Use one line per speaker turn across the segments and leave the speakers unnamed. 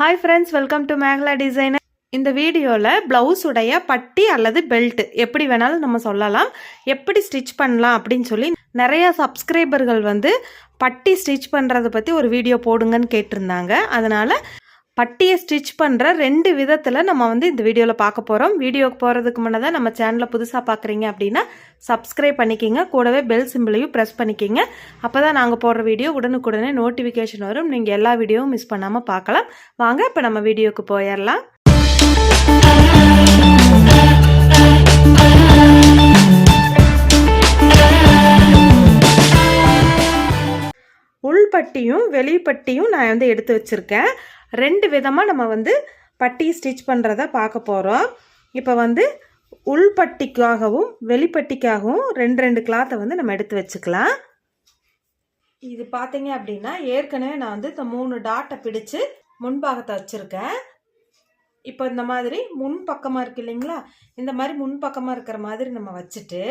Hi friends welcome to Megala designer இந்த வீடியோவில் blouse உடைய பட்டி அல்லது பெல்ட் எப்படி வேணாலும் நம்ம சொல்லலாம். எப்படி ஸ்டிச் பண்ணலாம் அப்படின்னு சொல்லி நிறைய சப்ஸ்கிரைபர்கள் வந்து பட்டி ஸ்டிச் பண்ணுறதை பற்றி ஒரு வீடியோ போடுங்கன்னு கேட்டிருந்தாங்க. அதனால் பட்டியை ஸ்டிச் பண்ணுற ரெண்டு விதத்தில் நம்ம வந்து இந்த வீடியோவில் பார்க்க போகிறோம் வீடியோக்கு போகிறதுக்கு முன்னே தான் நம்ம சேனலை புதுசாக பார்க்குறீங்க அப்படின்னா சப்ஸ்கிரைப் பண்ணிக்கிங்க. கூடவே பெல் சிம்பிளையும் ப்ரெஸ் பண்ணிக்கிங்க. அப்போ தான் நாங்கள் போடுற வீடியோ உடனுக்குடனே நோட்டிஃபிகேஷன் வரும். நீங்கள் எல்லா வீடியோவும் மிஸ் பண்ணாமல் பார்க்கலாம். வாங்க இப்போ நம்ம வீடியோக்கு போயிடலாம். உள்பட்டியும் வெளிப்பட்டியும் நான் வந்து எடுத்து வச்சுருக்கேன். ரெண்டு விதமாக நம்ம வந்து பட்டி ஸ்டிச் பண்ணுறத பார்க்க போகிறோம் இப்போ வந்து உள்பட்டிக்காகவும் வெளிப்பட்டிக்காகவும் ரெண்டு ரெண்டு கிளாத்தை வந்து நம்ம எடுத்து வச்சுக்கலாம். இது பார்த்தீங்க அப்படின்னா ஏற்கனவே நான் வந்து இந்த மூணு டாட்டை பிடிச்சு முன்பாகத்தை வச்சுருக்கேன். இப்போ இந்த மாதிரி முன் பக்கமாக இருக்கு இல்லைங்களா? இந்த மாதிரி முன் பக்கமாக இருக்கிற மாதிரி நம்ம வச்சுட்டு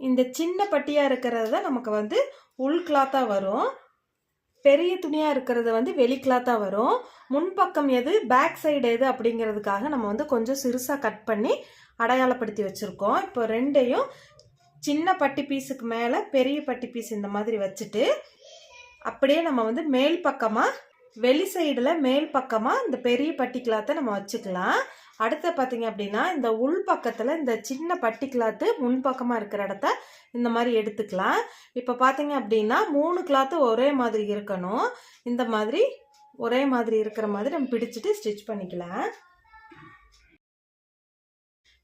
இந்த சின்ன பட்டியாக இருக்கிறது தான் நமக்கு வந்து உள் கிளாத்தாக வரும். பெரிய துணியாக இருக்கிறது வந்து வெளி கிளாத்தாக வரும். முன்பக்கம் எது பேக் சைடு எது அப்படிங்கிறதுக்காக நம்ம வந்து கொஞ்சம் சிறுசாக கட் பண்ணி அடையாளப்படுத்தி வச்சுருக்கோம். இப்போ ரெண்டையும் சின்ன பட்டி பீஸுக்கு மேலே பெரிய பட்டி பீஸ் இந்த மாதிரி வச்சுட்டு அப்படியே நம்ம வந்து மேல் பக்கமாக வெளி சைடில் மேல் பக்கமாக இந்த பெரிய பட்டி கிளாத்தை நம்ம வச்சுக்கலாம். அடுத்து பார்த்தீங்க அப்படின்னா இந்த உள் பக்கத்தில் இந்த சின்ன பட்டி கிளாத்து முன்பக்கமாக இருக்கிற இடத்த இந்த மாதிரி எடுத்துக்கலாம். இப்போ பார்த்தீங்க அப்படின்னா மூணு கிளாத்து ஒரே மாதிரி இருக்கணும். இந்த மாதிரி ஒரே மாதிரி இருக்கிற மாதிரி நம்ம பிடிச்சிட்டு ஸ்டிச் பண்ணிக்கலாம்.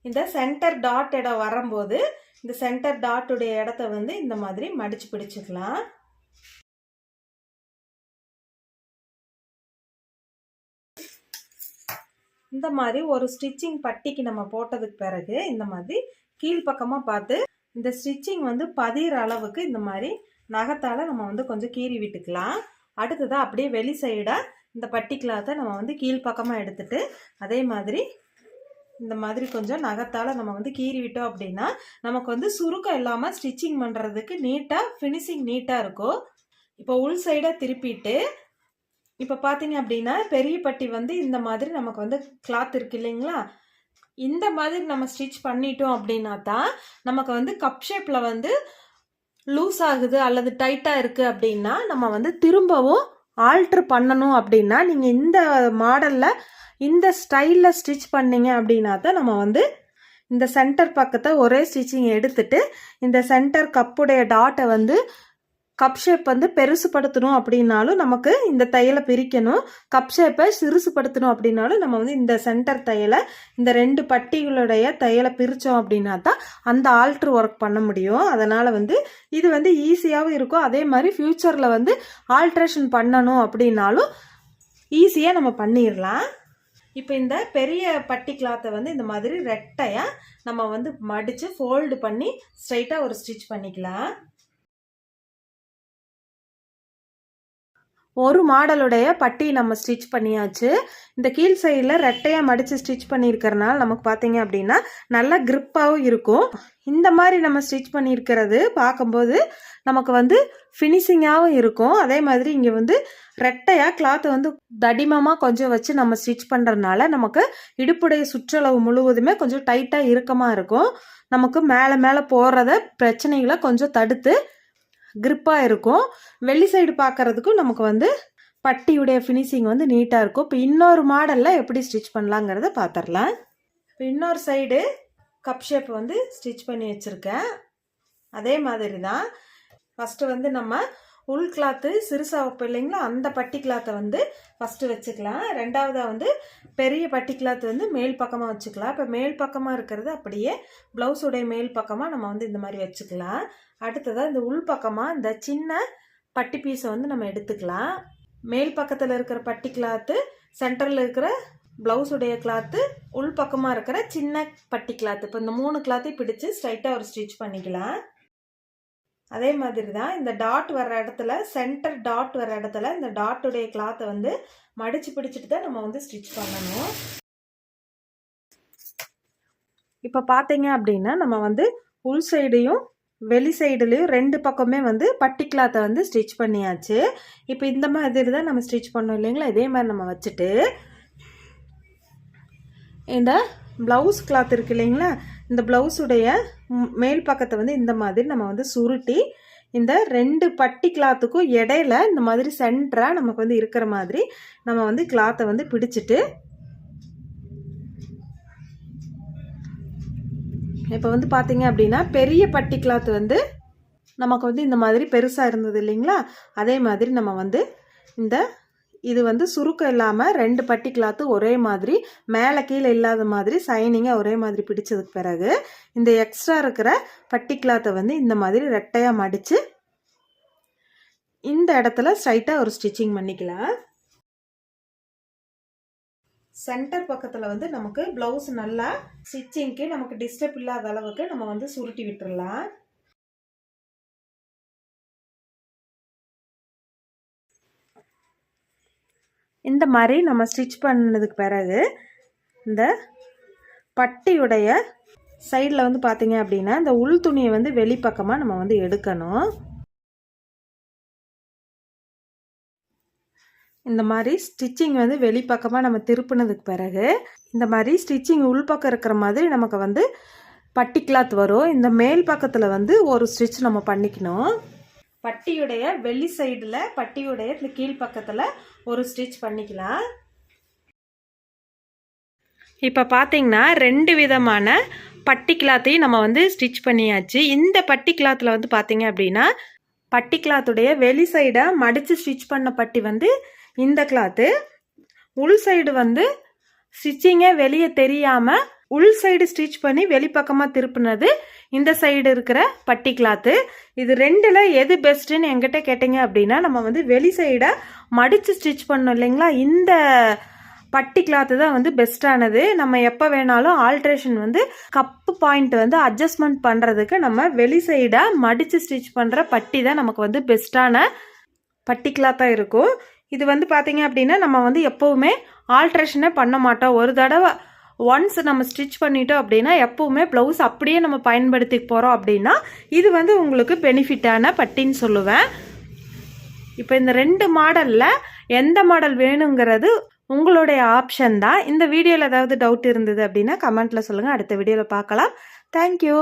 இந்த சென்டர் டாட் இடம் வரும்போது இந்த சென்டர் டாட்டுடைய இடத்த வந்து இந்த மாதிரி மடிச்சு பிடிச்சிக்கலாம். இந்த மாதிரி ஒரு ஸ்டிச்சிங் பட்டிக்கு நம்ம போட்டதுக்கு பிறகு இந்த மாதிரி கீழ்ப்பக்கமாக பார்த்து இந்த ஸ்டிச்சிங் வந்து பதிகிற அளவுக்கு இந்த மாதிரி நகத்தால் நம்ம வந்து கொஞ்சம் கீறி விட்டுக்கலாம். அடுத்ததாக அப்படியே வெளி சைடாக இந்த பட்டி கிளாத்தை நம்ம வந்து கீழ்ப்பக்கமாக எடுத்துட்டு அதே மாதிரி இந்த மாதிரி கொஞ்சம் நகத்தால் நம்ம வந்து கீறி விட்டோம் அப்படின்னா நமக்கு வந்து சுருக்கம் இல்லாமல் ஸ்டிச்சிங் பண்ணுறதுக்கு நீட்டாக ஃபினிஷிங் நீட்டாக இருக்கும். இப்போ உள் சைடாக திருப்பிட்டு இப்போ பார்த்தீங்க அப்படின்னா பெரிய பட்டி வந்து இந்த மாதிரி நமக்கு வந்து கிளாத் இருக்கு இல்லைங்களா? இந்த மாதிரி நம்ம ஸ்டிச் பண்ணிட்டோம் அப்படின்னா தான் நமக்கு வந்து கப் ஷேப்பில் வந்து லூஸ் ஆகுது அல்லது டைட்டாக இருக்குது அப்படின்னா நம்ம வந்து திரும்பவும் ஆல்ட்ரு பண்ணணும் அப்படின்னா நீங்கள் இந்த மாடலில் இந்த ஸ்டைலில் ஸ்டிச் பண்ணீங்க அப்படின்னா தான் நம்ம வந்து இந்த சென்டர் பக்கத்தை ஒரே ஸ்டிச்சிங் எடுத்துட்டு இந்த சென்டர் கப்புடைய டாட்டை வந்து கப் ஷேப் வந்து பெருசுப்படுத்தணும் அப்படின்னாலும் நமக்கு இந்த தையலை பிரிக்கணும். கப் ஷேப்பை சிறுசுப்படுத்தணும் அப்படின்னாலும் நம்ம வந்து இந்த சென்டர் தையலை இந்த ரெண்டு பட்டிகளுடைய தையலை பிரித்தோம் அப்படின்னா தான் அந்த ஆல்ட்ரு ஒர்க் பண்ண முடியும். அதனால் வந்து இது வந்து ஈஸியாகவும் இருக்கும். அதே மாதிரி ஃப்யூச்சரில் வந்து ஆல்ட்ரேஷன் பண்ணணும் அப்படின்னாலும் ஈஸியாக நம்ம பண்ணிடலாம் இப்போ இந்த பெரிய பட்டி கிளாத்தை வந்து இந்த மாதிரி ரெட்டையாக நம்ம வந்து மடித்து ஃபோல்டு பண்ணி ஸ்ட்ரைட்டாக ஒரு ஸ்டிச் பண்ணிக்கலாம். ஒரு மாடலுடைய பட்டி நம்ம ஸ்டிச் பண்ணியாச்சு. இந்த கீழ் சைடில் ரெட்டையாக மடித்து ஸ்டிச் பண்ணியிருக்கிறனால நமக்கு பார்த்தீங்க அப்படின்னா நல்லா க்ரிப்பாகவும் இருக்கும். இந்த மாதிரி நம்ம ஸ்டிச் பண்ணியிருக்கிறது பார்க்கும்போது நமக்கு வந்து ஃபினிஷிங்காகவும் இருக்கும். அதே மாதிரி இங்கே வந்து ரெட்டையாக கிளாத்தை வந்து தடிமமாக கொஞ்சம் வச்சு நம்ம ஸ்டிச் பண்ணுறதுனால நமக்கு இடுப்புடைய சுற்றளவு முழுவதுமே கொஞ்சம் டைட்டாக இறுக்கமாக இருக்கும். நமக்கு மேலே மேலே போடுறத பிரச்சனைகளை கொஞ்சம் தடுத்து க்ரிப்பாக இருக்கும். வெள்ளி சைடு பார்க்குறதுக்கும் நமக்கு வந்து பட்டியுடைய ஃபினிஷிங் வந்து நீட்டாக இருக்கும். இப்போ இன்னொரு மாடலில் எப்படி ஸ்டிச் பண்ணலாங்கிறத பார்த்துடலாம் இப்போ இன்னொரு சைடு கப் ஷேப் வந்து ஸ்டிச் பண்ணி வச்சுருக்கேன். அதே மாதிரி தான் ஃபஸ்ட்டு வந்து நம்ம உள் கிளாத்து சிறுசா வைப்போம் இல்லைங்களா? அந்த பட்டி கிளாத்தை வந்து ஃபஸ்ட்டு வச்சுக்கலாம். ரெண்டாவதாக வந்து பெரிய பட்டி கிளாத் வந்து மேல் பக்கமாக வச்சுக்கலாம். இப்போ மேல் பக்கமாக இருக்கிறது அப்படியே ப்ளவுஸுடைய மேல் பக்கமாக நம்ம வந்து இந்த மாதிரி வச்சுக்கலாம். அடுத்ததாக இந்த உள் பக்கமாக இந்த சின்ன பட்டி பீஸை வந்து நம்ம எடுத்துக்கலாம். மேல் பக்கத்தில் இருக்கிற பட்டி கிளாத்து சென்டரில் இருக்கிற ப்ளவுஸுடைய கிளாத்து உள் பக்கமாக இருக்கிற சின்ன பட்டி கிளாத்து இப்போ இந்த மூணு கிளாத்தையும் பிடிச்சி ஸ்ட்ரைட்டாக ஒரு ஸ்டிச் பண்ணிக்கலாம். அதே மாதிரி தான் இந்த டாட் வர்ற இடத்துல சென்டர் டாட் வர்ற இடத்துல இந்த டாட்டுடைய கிளாத்தை வந்து மடித்து பிடிச்சிட்டு தான் நம்ம வந்து ஸ்டிச் பண்ணணும். இப்போ பார்த்தீங்க அப்படின்னா நம்ம வந்து உள் சைடையும் வெளி சைடுலேயும் ரெண்டு பக்கமே வந்து பட்டி கிளாத்தை வந்து ஸ்டிச் பண்ணியாச்சு. இப்போ இந்த மாதிரி தான் நம்ம ஸ்டிச் பண்ணோம் இல்லைங்களா? இதே மாதிரி நம்ம வச்சுட்டு இந்த ப்ளவுஸ் கிளாத் இருக்கு இல்லைங்களா? இந்த ப்ளவுஸுடைய மேல் பக்கத்தை வந்து இந்த மாதிரி நம்ம வந்து சுருட்டி இந்த ரெண்டு பட்டி கிளாத்துக்கும் இடையில இந்த மாதிரி சென்டராக நமக்கு வந்து இருக்கிற மாதிரி நம்ம வந்து கிளாத்தை வந்து பிடிச்சிட்டு இப்போ வந்து பார்த்தீங்க அப்படின்னா பெரிய பட்டி கிளாத் வந்து நமக்கு வந்து இந்த மாதிரி பெருசாக இருந்தது இல்லைங்களா? அதே மாதிரி நம்ம வந்து இந்த இது வந்து சுருக்கம் இல்லாமல் ரெண்டு பட்டி கிளாத்து ஒரே மாதிரி மேலே கீழே இல்லாத மாதிரி சைனிங்காக ஒரே மாதிரி பிடிச்சதுக்கு பிறகு இந்த எக்ஸ்ட்ரா இருக்கிற பட்டி கிளாத்தை வந்து இந்த மாதிரி ரெட்டையாக மடித்து இந்த இடத்துல ஸ்ட்ரைட்டாக ஒரு ஸ்டிச்சிங் பண்ணிக்கலாம். சென்டர் பக்கத்தில் வந்து நமக்கு ப்ளவுஸ் நல்லா ஸ்டிச்சிங்க்கு நமக்கு டிஸ்டர்ப் இல்லாத அளவுக்கு நம்ம வந்து சுருட்டி விட்டுடலாம் இந்த மாதிரி நம்ம ஸ்டிச் பண்ணதுக்கு பிறகு இந்த பட்டியுடைய சைடில் வந்து பார்த்தீங்க அப்படின்னா இந்த உள் துணியை வந்து வெளிப்பக்கமாக நம்ம வந்து எடுக்கணும். இந்த மாதிரி ஸ்டிச்சிங் வந்து வெளிப்பக்கமாக நம்ம திருப்பினதுக்கு பிறகு இந்த மாதிரி ஸ்டிச்சிங் உள்பக்கம் இருக்கிற மாதிரி நமக்கு வந்து பட்டி கிளாத் வரும். இந்த மேல் பக்கத்தில் வந்து ஒரு ஸ்டிச் நம்ம பண்ணிக்கணும். பட்டியுடைய வெளி சைடில் பட்டியுடைய இந்த கீழ் பக்கத்தில் ஒரு ஸ்டிச் பண்ணிக்கலாம். இப்போ பார்த்தீங்கன்னா ரெண்டு விதமான பட்டி கிளாத்தையும் நம்ம வந்து ஸ்டிச் பண்ணியாச்சு. இந்த பட்டி கிளாத்தில் வந்து பார்த்தீங்க அப்படின்னா பட்டி கிளாத்துடைய வெளி சைடை மடித்து ஸ்டிச் பண்ண பட்டி வந்து இந்த கிளாத்து உள் சைடு வந்து ஸ்டிச்சிங்கே வெளியே தெரியாமல் உள் சைடு ஸ்டிச் பண்ணி வெளிப்பக்கமாக திருப்பினது இந்த சைடு இருக்கிற பட்டி கிளாத்து இது ரெண்டில் எது பெஸ்ட்டுன்னு எங்கிட்ட கேட்டிங்க அப்படின்னா நம்ம வந்து வெளி சைடை மடித்து ஸ்டிச் பண்ணோம் இல்லைங்களா? இந்த பட்டி கிளாத்து தான் வந்து பெஸ்ட்டானது நம்ம எப்போ வேணாலும் ஆல்ட்ரேஷன் வந்து கப்பு பாயிண்ட் வந்து அட்ஜஸ்ட்மெண்ட் பண்ணுறதுக்கு நம்ம வெளி சைடாக மடித்து ஸ்டிச் பண்ணுற பட்டி தான் நமக்கு வந்து பெஸ்ட்டான பட்டி கிளாத்தாக இருக்கும். இது வந்து பார்த்தீங்க அப்படின்னா நம்ம வந்து எப்போவுமே ஆல்ட்ரேஷனே பண்ண மாட்டோம். ஒரு தடவை ஒன்ஸ் நம்ம ஸ்டிச் பண்ணிட்டோம் அப்படின்னா எப்போவுமே ப்ளவுஸ் அப்படியே நம்ம பயன்படுத்தி போகிறோம் அப்படின்னா இது வந்து உங்களுக்கு பெனிஃபிட்டான பட்டின்னு சொல்லுவேன். இப்போ இந்த ரெண்டு மாடலில் எந்த மாடல் வேணுங்கிறது உங்களுடைய ஆப்ஷன் தான். இந்த வீடியோவில் ஏதாவது டவுட் இருந்தது அப்படின்னா கமெண்ட்டில் சொல்லுங்கள் அடுத்த வீடியோவில் பார்க்கலாம். தேங்க்யூ